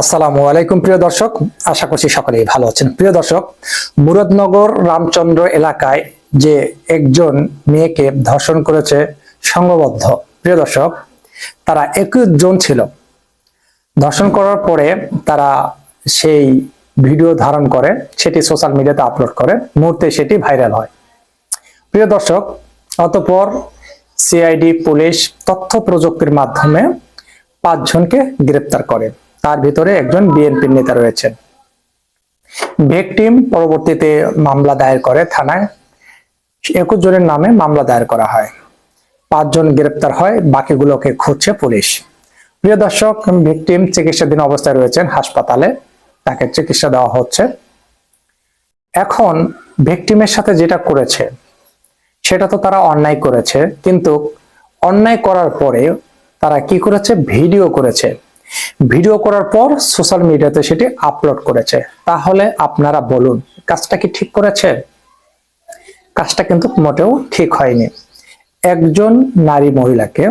আসসালামু আলাইকুম, প্রিয় দর্শক। আশা করছি সকলেই ভালো আছেন। প্রিয় দর্শক, মুরাদনগর রামচন্দ্র এলাকায় যে একজন মেয়েকে ধর্ষণ করেছে সংঘবদ্ধ, প্রিয় দর্শক, তারা একুশ জন ছিল। ধর্ষণ করার পরে তারা সেই ভিডিও ধারণ করে, সেটি সোশ্যাল মিডিয়াতে আপলোড করে, মুহূর্তে সেটি ভাইরাল হয়। প্রিয় দর্শক, অতঃপর সিআইডি পুলিশ তথ্য প্রযুক্তির মাধ্যমে পাঁচজনকে গ্রেপ্তার করে। তার ভিতরে একজন বিএনপির নেতা রয়েছেন। ভিকটিম পরবর্তীতে মামলা দায়ের করে থানায়। একুশ জনের নামে মামলা দায়ের করা হয়। পাঁচজন গ্রেপ্তার হয়, বাকিগুলোকে খুঁজছে পুলিশ। প্রিয় দর্শক, ভিকটিম চিকিৎসাধীন অবস্থায় রয়েছেন হাসপাতালে। তাকে চিকিৎসা দেওয়া হচ্ছে। এখন ভিকটিমের সাথে যেটা করেছে, সেটা তো তারা অন্যায় করেছে, কিন্তু অন্যায় করার পরে তারা কি করেছে? ভিডিও করেছে। ভিডিও করার পর সোশ্যাল মিডিয়াতে সেটি আপলোড করেছে। তাহলে আপনারা বলুন, কাজটা কি ঠিক করেছে? কাজটা কিন্তু মোটেও ঠিক হয়নি। একজন নারী মহিলাকে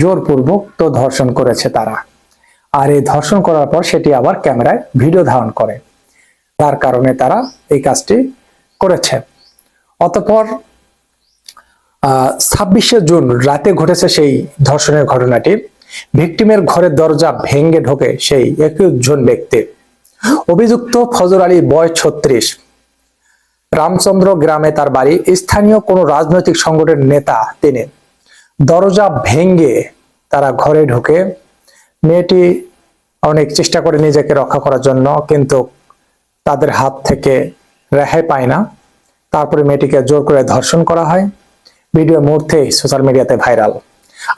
জোরপূর্বক তো ধর্ষণ করেছে তারা। আর এই ধর্ষণ করার পর সেটি আবার ক্যামেরায় ভিডিও ধারণ করে। তার কারণে তারা এই কাজটি করেছে। অতঃপর ছাব্বিশে জুন রাতে ঘটেছে সেই ধর্ষণের ঘটনাটি। ভিকটিমের ঘরের দরজা ভেঙে ঢোকে সেই একুশ জন ব্যক্তি। অভিযুক্ত ফজর আলী, বয়স ছত্রিশ। রামচন্দ্র গ্রামে তার বাড়ি। স্থানীয় কোনো রাজনৈতিক সংগঠনের নেতা তিনি। দরজা ভেঙে তারা ঘরে ঢুকে। মেয়েটি অনেক চেষ্টা করে নিজেকে রক্ষা করার জন্য, কিন্তু তাদের হাত থেকে রেহাই পায় না। তারপরে মেয়েটিকে জোর করে ধর্ষণ করা হয়। ভিডিও মুহূর্তে সোশ্যাল মিডিয়াতে ভাইরাল।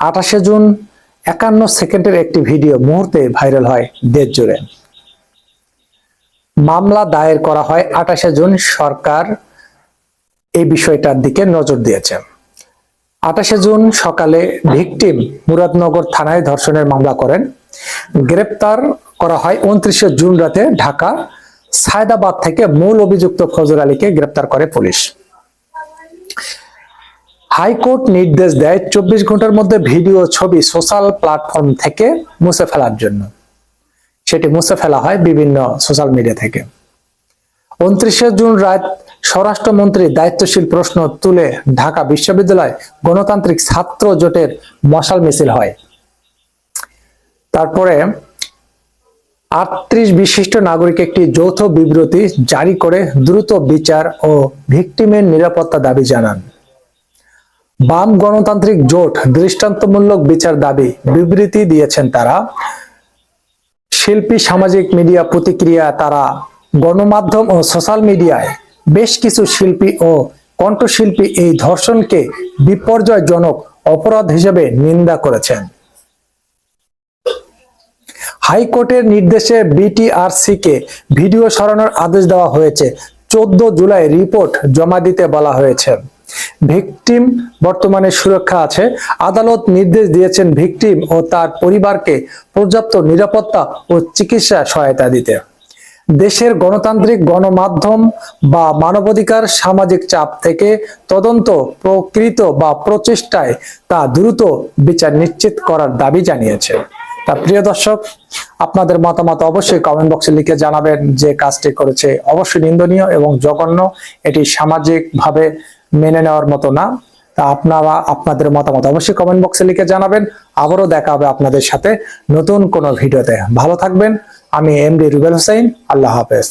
আঠাশে জুন একান্ন সেকেন্ডের একটি ভিডিও মুহূর্তে ভাইরাল হয় দেশ জুড়ে। মামলা দায়ের করা হয় আঠাশে জুন, সরকার এই বিষয়টার দিকে নজর দিয়েছে। আঠাশে জুন সকালে ভিকটিম মুরাদনগর থানায় ধর্ষণের মামলা করেন। গ্রেপ্তার করা হয় উনত্রিশে জুন রাতে ঢাকা সায়দাবাদ থেকে মূল অভিযুক্ত ফজর আলীকে গ্রেপ্তার করে পুলিশ। হাইকোর্ট নির্দেশ দেয় চব্বিশ ঘণ্টার মধ্যে ভিডিও, ছবি, সোশ্যাল প্ল্যাটফর্ম থেকে মুছে ফেলার জন্য। সেটি মুছে ফেলা হয় বিভিন্ন সোশ্যাল মিডিয়া থেকে। উনত্রিশে জুন রাত স্বরাষ্ট্রমন্ত্রী দায়িত্বশীল প্রশ্ন তুলে ঢাকা বিশ্ববিদ্যালয় গণতান্ত্রিক ছাত্র জোটের মশাল মিছিল হয়। তারপরে আটত্রিশ বিশিষ্ট নাগরিক একটি যৌথ বিবৃতি জারি করে দ্রুত বিচার ও ভিকটিমের নিরাপত্তা দাবি জানান। বাম গণতান্ত্রিক জোট দৃষ্টান্তমূলক বিচার দাবি বিবৃতি দিয়েছেন তারা। শিল্পী, সামাজিক মিডিয়া প্রতিক্রিয়া তারা। গণমাধ্যম ও সোশ্যাল মিডিয়ায় বেশ কিছু শিল্পী ও কণ্ঠশিল্পী এই ধর্ষণকে বিপর্যয়জনক অপরাধ হিসেবে নিন্দা করেছেন। হাইকোর্টের নির্দেশে বিটিআরসি কে ভিডিও সরানোর আদেশ দেওয়া হয়েছে। চোদ্দ জুলাই রিপোর্ট জমা দিতে বলা হয়েছে। ভিকটিম বর্তমানে সুরক্ষা আছে। আদালত নির্দেশ দিয়েছেন ভিকটিম ও তার পরিবারকে পর্যাপ্ত নিরাপত্তা ও চিকিৎসা সহায়তা দিতে। দেশের গণতান্ত্রিক গণমাধ্যম বা মানবাধিকার সামাজিক চাপ থেকে তদন্ত প্রকৃত বা প্রচেষ্টায় তা দ্রুত বিচার নিশ্চিত করার দাবি জানিয়েছে। তা প্রিয় দর্শক, আপনাদের মতামত অবশ্যই কমেন্ট বক্সে লিখে জানাবেন যে কাজটি করেছে অবশ্যই নিন্দনীয় এবং জঘন্য। এটি সামাজিকভাবে মেনে নেওয়ার মতো না, তা আপনারা আপনাদের মতামত অবশ্যই কমেন্ট বক্সে লিখে জানাবেন। আবারও দেখা হবে আপনাদের সাথে নতুন কোনো ভিডিওতে। ভালো থাকবেন। আমি এম ডি রুবেল হোসেন আল্লাহ হাফেজ।